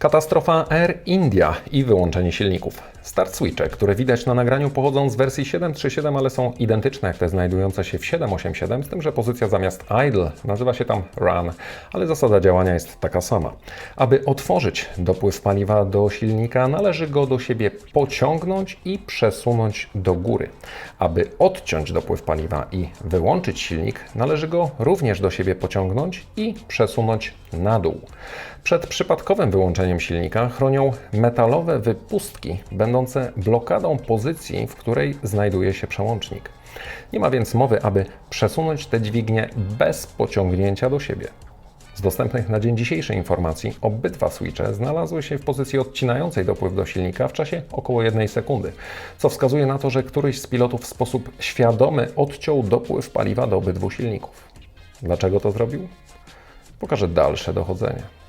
Katastrofa Air India i wyłączenie silników. Start switche, które widać na nagraniu pochodzą z wersji 737, ale są identyczne jak te znajdujące się w 787, z tym, że pozycja zamiast idle nazywa się tam run, ale zasada działania jest taka sama. Aby otworzyć dopływ paliwa do silnika, należy go do siebie pociągnąć i przesunąć do góry. Aby odciąć dopływ paliwa i wyłączyć silnik, należy go również do siebie pociągnąć i przesunąć na dół. Przed przypadkowym wyłączeniem silnika chronią metalowe wypustki, będące blokadą pozycji, w której znajduje się przełącznik. Nie ma więc mowy, aby przesunąć te dźwignie bez pociągnięcia do siebie. Z dostępnych na dzień dzisiejszy informacji obydwa switche znalazły się w pozycji odcinającej dopływ do silnika w czasie około 1 sekundy, co wskazuje na to, że któryś z pilotów w sposób świadomy odciął dopływ paliwa do obydwu silników. Dlaczego to zrobił? Pokażę dalsze dochodzenie.